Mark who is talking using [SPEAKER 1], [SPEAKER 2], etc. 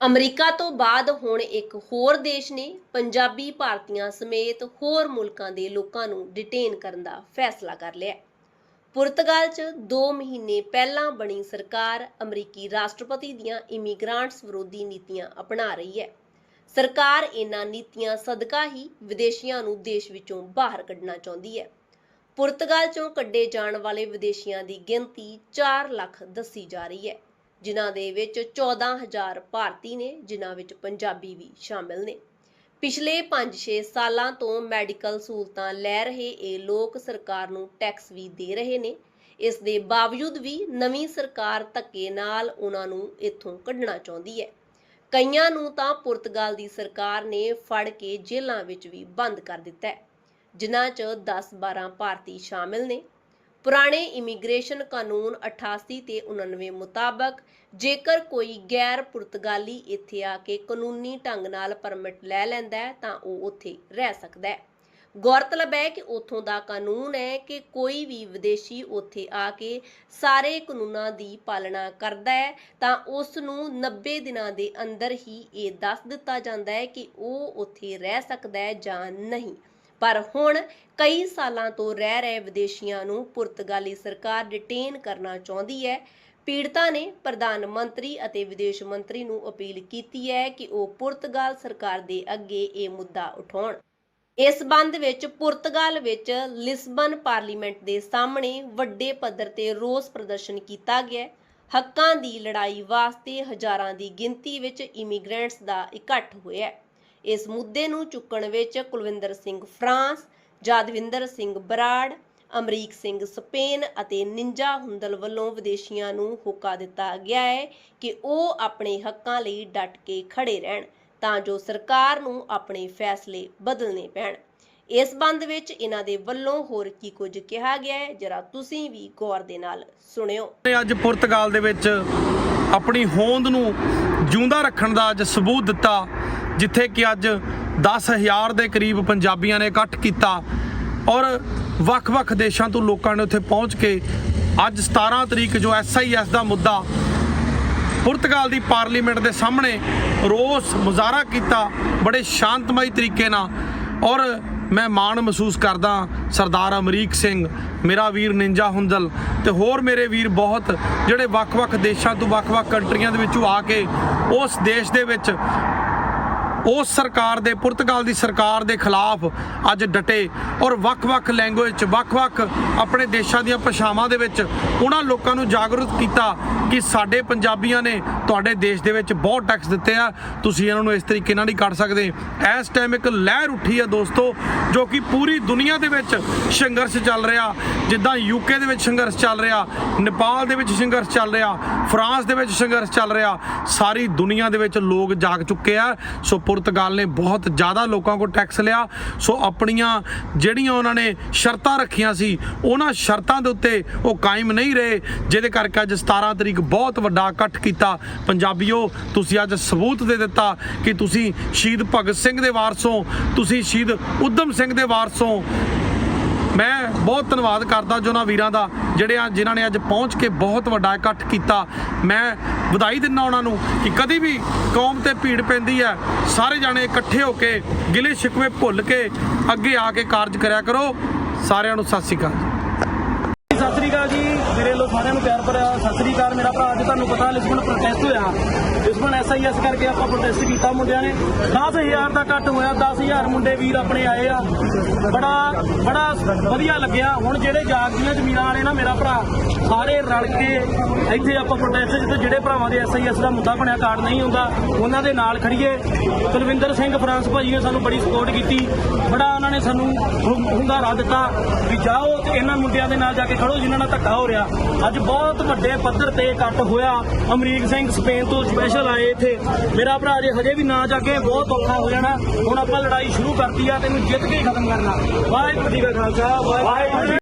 [SPEAKER 1] America ਤੋਂ ਬਾਅਦ ਹੁਣ ਇੱਕ ਹੋਰ ਦੇਸ਼ ਨੇ ਪੰਜਾਬੀ ਭਾਰਤੀਆਂ ਸਮੇਤ ਹੋਰ ਮੁਲਕਾਂ ਦੇ ਲੋਕਾਂ ਨੂੰ ਡਿਟੇਨ ਕਰਨ ਦਾ ਫੈਸਲਾ ਕਰ ਲਿਆ ਪੁਰਤਗਾਲ 'ਚ 2 ਮਹੀਨੇ ਪਹਿਲਾਂ ਬਣੀ ਸਰਕਾਰ ਅਮਰੀਕੀ ਰਾਸ਼ਟਰਪਤੀ ਦੀਆਂ ਇਮੀਗ੍ਰਾਂਟਸ ਵਿਰੋਧੀ ਨੀਤੀਆਂ ਅਪਣਾ ਰਹੀ ਹੈ। ਸਰਕਾਰ ਇਹਨਾਂ ਨੀਤੀਆਂ ਸਦਕਾ ਹੀ ਵਿਦੇਸ਼ੀਆਂ ਨੂੰ ਦੇਸ਼ ਵਿੱਚੋਂ ਬਾਹਰ ਕੱਢਣਾ ਚਾਹੁੰਦੀ ਹੈ। ਪੁਰਤਗਾਲ 'ਚੋਂ ਕੱਢੇ ਜਾਣ ਵਾਲੇ ਵਿਦੇਸ਼ੀਆਂ ਦੀ ਗਿਣਤੀ 4 ਲੱਖ ਦੱਸੀ ਜਾ ਰਹੀ ਹੈ। ਜਿਨ੍ਹਾਂ ਦੇ ਵਿੱਚ 14000 ਭਾਰਤੀ ਨੇ, ਜਿਨ੍ਹਾਂ ਵਿੱਚ ਪੰਜਾਬੀ ਵੀ ਸ਼ਾਮਿਲ ਨੇ। ਪਿਛਲੇ 5-6 ਸਾਲਾਂ ਤੋਂ ਮੈਡੀਕਲ ਸਹੂਲਤਾਂ ਲੈ ਰਹੇ ਇਹ ਲੋਕ ਸਰਕਾਰ ਨੂੰ ਟੈਕਸ ਵੀ ਦੇ ਰਹੇ ਨੇ। ਇਸ ਦੇ ਬਾਵਜੂਦ ਵੀ ਨਵੀਂ ਸਰਕਾਰ ਧੱਕੇ ਨਾਲ ਉਹਨਾਂ ਨੂੰ ਇੱਥੋਂ ਕੱਢਣਾ ਚਾਹੁੰਦੀ ਹੈ। ਕਈਆਂ ਨੂੰ ਤਾਂ ਪੁਰਤਗਾਲ ਦੀ ਸਰਕਾਰ ਨੇ ਫੜ ਕੇ ਜੇਲ੍ਹਾਂ ਵਿੱਚ ਵੀ ਬੰਦ ਕਰ ਦਿੱਤਾ ਹੈ, ਜਿਨ੍ਹਾਂ 'ਚ 10-12 ਭਾਰਤੀ ਸ਼ਾਮਿਲ ਨੇ। ਪੁਰਾਣੇ ਇਮੀਗ੍ਰੇਸ਼ਨ ਕਾਨੂੰਨ 88 ਤੇ 99 ਮੁਤਾਬਕ, ਜੇਕਰ ਕੋਈ ਗੈਰ ਪੁਰਤਗਾਲੀ ਇੱਥੇ ਆ ਕੇ ਕਾਨੂੰਨੀ ਢੰਗ ਨਾਲ ਪਰਮਿਟ ਲੈ ਲੈਂਦਾ ਹੈ, ਤਾਂ ਉਹ ਉੱਥੇ ਰਹਿ ਸਕਦਾ ਹੈ। ਗੌਰਤਲਬ ਹੈ ਕਿ ਉੱਥੋਂ ਦਾ ਕਾਨੂੰਨ ਹੈ ਕਿ ਕੋਈ ਵੀ ਵਿਦੇਸ਼ੀ ਉੱਥੇ ਆ ਕੇ ਸਾਰੇ ਕਾਨੂੰਨਾਂ ਦੀ ਪਾਲਣਾ ਕਰਦਾ ਹੈ, ਤਾਂ ਉਸ ਨੂੰ 90 ਦਿਨਾਂ ਦੇ ਅੰਦਰ ਹੀ ਇਹ ਦੱਸ ਦਿੱਤਾ ਜਾਂਦਾ ਹੈ ਕਿ ਉਹ ਉੱਥੇ ਰਹਿ ਸਕਦਾ ਹੈ ਜਾਂ ਨਹੀਂ। ਪਰ ਹੁਣ ਕਈ ਸਾਲਾਂ ਤੋਂ ਰਹਿ ਰਹੇ ਵਿਦੇਸ਼ੀਆਂ ਨੂੰ ਪੁਰਤਗਾਲੀ ਸਰਕਾਰ ਡਿਟੇਨ ਕਰਨਾ ਚਾਹੁੰਦੀ ਹੈ। ਪੀੜਤਾ ਨੇ ਪ੍ਰਧਾਨ ਮੰਤਰੀ ਅਤੇ ਵਿਦੇਸ਼ ਮੰਤਰੀ ਨੂੰ ਅਪੀਲ ਕੀਤੀ ਹੈ ਕਿ ਉਹ ਪੁਰਤਗਾਲ ਸਰਕਾਰ ਦੇ ਅੱਗੇ ਇਹ ਮੁੱਦਾ ਉਠਾਉਣ। ਇਸ ਬੰਦ ਵਿੱਚ ਪੁਰਤਗਾਲ ਵਿੱਚ ਲਿਸਬਨ ਪਾਰਲੀਮੈਂਟ ਦੇ ਸਾਹਮਣੇ ਵੱਡੇ ਪੱਧਰ ਤੇ ਰੋਸ ਪ੍ਰਦਰਸ਼ਨ ਕੀਤਾ ਗਿਆ ਹੱਕਾਂ ਦੀ ਲੜਾਈ ਵਾਸਤੇ ਹਜ਼ਾਰਾਂ ਦੀ ਗਿਣਤੀ ਵਿੱਚ ਇਮੀਗ੍ਰੈਂਟਸ ਦਾ ਇਕੱਠ ਹੋਇਆ ਇਸ ਮੁੱਦੇ ਨੂੰ ਚੁੱਕਣ ਵਿੱਚ ਕੁਲਵਿੰਦਰ ਸਿੰਘ ਫਰਾਂਸ, ਜਾਦਵਿੰਦਰ ਸਿੰਘ ਬਰਾੜ, ਅਮਰੀਕ ਸਿੰਘ ਸਪੇਨ ਅਤੇ ਨਿੰਜਾ ਹੁੰਦਲ ਵੱਲੋਂ ਵਿਦੇਸ਼ੀਆਂ ਨੂੰ ਹੋਕਾ ਦਿੱਤਾ ਗਿਆ ਹੈ ਕਿ ਉਹ ਆਪਣੇ ਹੱਕਾਂ ਲਈ ਡਟ ਕੇ ਖੜੇ ਰਹਿਣ ਤਾਂ ਜੋ ਸਰਕਾਰ ਨੂੰ ਆਪਣੇ ਫੈਸਲੇ ਬਦਲਣੇ ਪੈਣ। ਇਸ ਬੰਦ ਵਿੱਚ ਇਹਨਾਂ ਦੇ ਵੱਲੋਂ ਹੋਰ ਕੀ ਕੁਝ ਕਿਹਾ ਗਿਆ ਹੈ, ਜਰਾ ਤੁਸੀਂ ਵੀ ਗੌਰ ਦੇ ਨਾਲ ਸੁਣਿਓ।
[SPEAKER 2] ਅੱਜ ਪੁਰਤਗਾਲ ਦੇ ਵਿੱਚ ਆਪਣੀ ਹੋਂਦ ਨੂੰ ਜਿਉਂਦਾ ਰੱਖਣ ਦਾ ਅੱਜ ਸਬੂਤ ਦਿੱਤਾ ਜਿੱਥੇ ਕਿ ਅੱਜ 10000 ਦੇ ਕਰੀਬ ਪੰਜਾਬੀਆਂ ਨੇ ਇਕੱਠ ਕੀਤਾ ਔਰ ਵੱਖ-ਵੱਖ ਦੇਸ਼ਾਂ ਤੋਂ ਲੋਕਾਂ ਨੇ ਉੱਥੇ ਪਹੁੰਚ ਕੇ ਅੱਜ 17 ਤਰੀਕ ਜੋ ਐਸਆਈਐਸ ਦਾ ਮੁੱਦਾ ਪੁਰਤਗਾਲ ਦੀ ਪਾਰਲੀਮੈਂਟ ਦੇ ਸਾਹਮਣੇ ਰੋਸ ਮੁਜ਼ਾਹਰਾ ਕੀਤਾ, ਬੜੇ ਸ਼ਾਂਤਮਈ ਤਰੀਕੇ ਨਾਲ ਔਰ ਮੈਂ ਮਾਣ ਮਹਿਸੂਸ ਕਰਦਾ ਸਰਦਾਰ ਅਮਰੀਕ ਸਿੰਘ, ਮੇਰਾ ਵੀਰ ਨਿੰਜਾ ਹੁੰਦਲ ਤੇ ਹੋਰ ਮੇਰੇ ਵੀਰ ਬਹੁਤ ਜਿਹੜੇ ਵੱਖ-ਵੱਖ ਦੇਸ਼ਾਂ ਤੋਂ ਵੱਖ-ਵੱਖ ਕੰਟਰੀਆਂ ਦੇ ਵਿੱਚੋਂ ਆ ਕੇ ਉਸ ਦੇਸ਼ ਦੇ ਵਿੱਚ ਉਸ ਸਰਕਾਰ ਦੇ, ਪੁਰਤਗਾਲ ਦੀ ਸਰਕਾਰ ਦੇ ਖਿਲਾਫ ਅੱਜ ਡਟੇ ਔਰ ਵੱਖ-ਵੱਖ ਲੈਂਗੁਏਜ ਚ, ਵੱਖ-ਵੱਖ ਆਪਣੇ ਦੇਸ਼ਾਂ ਦੀਆਂ ਭਾਸ਼ਾਵਾਂ ਦੇ ਵਿੱਚ ਉਹਨਾਂ ਲੋਕਾਂ ਨੂੰ ਜਾਗਰੂਕ ਕੀਤਾ ਕਿ ਸਾਡੇ ਪੰਜਾਬੀਆਂ ਨੇ ਤੁਹਾਡੇ ਦੇਸ਼ ਦੇ ਵਿੱਚ ਬਹੁਤ ਟੈਕਸ ਦਿੱਤੇ ਆ। ਤੁਸੀਂ ਇਹਨਾਂ ਨੂੰ ਇਸ ਤਰੀਕੇ ਨਾਲ ਨਹੀਂ ਕੱਢ ਸਕਦੇ। ਇਸ ਟਾਈਮ ਇੱਕ ਲਹਿਰ ਉੱਠੀ ਆ ਦੋਸਤੋ, ਜੋ ਕਿ ਪੂਰੀ ਦੁਨੀਆ ਦੇ ਵਿੱਚ ਸੰਘਰਸ਼ ਚੱਲ ਰਿਹਾ। ਜਿੱਦਾਂ ਯੂਕੇ ਦੇ ਵਿੱਚ ਸੰਘਰਸ਼ ਚੱਲ ਰਿਹਾ, ਨੇਪਾਲ ਦੇ ਵਿੱਚ ਸੰਘਰਸ਼ ਚੱਲ ਰਿਹਾ ਫਰਾਂਸ ਦੇ ਵਿੱਚ ਸੰਘਰਸ਼ ਚੱਲ ਰਿਹਾ। ਸਾਰੀ ਦੁਨੀਆ ਦੇ ਵਿੱਚ ਲੋਕ ਜਾਗ ਚੁੱਕੇ ਆ। ਸੋ ਪੁਰਤਗਾਲ ਨੇ ਬਹੁਤ ਜ਼ਿਆਦਾ ਲੋਕਾਂ ਕੋਲ ਟੈਕਸ ਲਿਆ। ਸੋ ਆਪਣੀਆਂ ਜਿਹੜੀਆਂ ਉਹਨਾਂ ਨੇ ਸ਼ਰਤਾਂ ਰੱਖੀਆਂ ਸੀ, ਉਹਨਾਂ ਸ਼ਰਤਾਂ ਦੇ ਉੱਤੇ ਉਹ ਕਾਇਮ ਨਹੀਂ ਰਹੇ। ਜਿਹਦੇ ਕਰਕੇ ਅੱਜ 17 ਤਰੀਕ ਬਹੁਤ ਵੱਡਾ ਇਕੱਠ ਕੀਤਾ। ਪੰਜਾਬੀਓ, ਤੁਸੀਂ ਅੱਜ ਸਬੂਤ ਦੇ ਦਿੱਤਾ ਕਿ ਤੁਸੀਂ ਸ਼ਹੀਦ ਭਗਤ ਸਿੰਘ ਦੇ ਵਾਰਸੋਂ ਤੁਸੀਂ ਸ਼ਹੀਦ ਉਦਮ ਸਿੰਘ ਦੇ ਵਾਰਸੋਂ ਮੈਂ ਬਹੁਤ ਧੰਨਵਾਦ ਕਰਦਾ ਜੋ ਉਹਨਾਂ ਵੀਰਾਂ ਦਾ, ਜਿਹੜੇ ਆ ਜਿਨ੍ਹਾਂ ਨੇ ਅੱਜ ਪਹੁੰਚ ਕੇ ਬਹੁਤ ਵੱਡਾ ਇਕੱਠ ਕੀਤਾ। ਮੈਂ ਵਧਾਈ ਦਿੰਦਾ ਉਹਨਾਂ ਨੂੰ ਕਿ ਕਦੀ ਵੀ ਕੌਮ ਤੇ ਭੀੜ ਪੈਂਦੀ ਹੈ। ਸਾਰੇ ਜਾਣੇ ਇਕੱਠੇ ਹੋ ਕੇ ਗਿਲੇ ਸ਼ਿਕਵੇ ਭੁੱਲ ਕੇ ਅੱਗੇ ਆ ਕੇ ਕਾਰਜ ਕਰਿਆ ਕਰੋ। ਸਾਰਿਆਂ ਨੂੰ ਸਤਿ ਸ਼੍ਰੀ ਅਕਾਲ
[SPEAKER 3] ਸਤਿ ਸ੍ਰੀ ਅਕਾਲ ਜੀ। ਮੇਰੇ ਸਾਰਿਆਂ ਨੂੰ ਪਿਆਰ ਭਰਿਆ, ਸਤਿ ਸ੍ਰੀ ਅਕਾਲ ਮੇਰਾ ਭਰਾ, ਅੱਜ ਤੁਹਾਨੂੰ ਪਤਾ ਲਿਸਬਨ ਪ੍ਰੋਟੈਸਟ ਹੋਇਆ। ਲਿਸਬਨ ਐਸਆਈਐਸ ਕਰਕੇ ਆਪਾਂ ਪ੍ਰੋਟੈਸਟ ਕੀਤਾ ਮੁੰਡਿਆਂ ਨੇ। 10000 ਦਾ ਇਕੱਠ ਹੋਇਆ 10000 ਮੁੰਡੇ ਵੀਰ ਆਪਣੇ ਆਏ ਆ। ਬੜਾ ਬੜਾ ਵਧੀਆ ਲੱਗਿਆ। ਹੁਣ ਜਿਹੜੇ ਜਾਗਦੀਆਂ ਜ਼ਮੀਨਾਂ ਵਾਲੇ ਨਾ ਮੇਰਾ ਭਰਾ, ਸਾਰੇ ਰਲ ਕੇ ਇੱਥੇ ਆਪਾਂ ਪ੍ਰੋਟੈਸਟ ਜਿੱਥੇ ਜਿਹੜੇ ਭਰਾਵਾਂ ਦੇ ਐਸਆਈਐਸ ਦਾ ਮੁੱਦਾ ਬਣਿਆ, ਕਾਰਡ ਨਹੀਂ ਹੁੰਦਾ, ਉਹਨਾਂ ਦੇ ਨਾਲ ਖੜੀਏ ਕੁਲਵਿੰਦਰ ਸਿੰਘ ਫਰਾਂਸ ਭਾਜੀ ਨੇ ਸਾਨੂੰ ਬੜੀ ਸਪੋਰਟ ਕੀਤੀ। ਬੜਾ ਉਹਨਾਂ ਨੇ ਸਾਨੂੰ ਹੁ- ਹੁੰਗਾਰਾ ਦਿੱਤਾ ਵੀ ਜਾਓ, ਤੇ ਇਹਨਾਂ ਮੁੰਡਿਆਂ ਦੇ ਨਾਲ ਜਾ ਕੇ ਖੜੋ, ਜਿਨ੍ਹਾਂ ਨਾਲ ਧੱਕਾ ਹੋ ਰਿਹਾ। ਅੱਜ ਬਹੁਤ ਵੱਡੇ ਪੱਧਰ ਤੇ ਇਕੱਠ ਹੋਇਆ। ਅਮਰੀਕ ਸਿੰਘ ਸਪੇਨ ਤੋਂ ਸਪੈਸ਼ਲ ਆਏ ਇੱਥੇ। ਮੇਰਾ ਭਰਾ ਜੇ ਹਜੇ ਵੀ ਨਾ ਜਾਗੇ, ਬਹੁਤ ਔਖਾ ਹੋ ਜਾਣਾ। ਹੁਣ ਆਪਾਂ ਲੜਾਈ ਸ਼ੁਰੂ ਕਰਤੀ ਆ, ਤੈਨੂੰ ਜਿੱਤ ਕੇ ਹੀ ਖਤਮ ਕਰਨਾ। ਵਾਹਿਗੁਰੂ ਜੀ ਕਾ ਖਾਲਸਾ, ਵਾਹਿਗੁਰੂ ਜੀ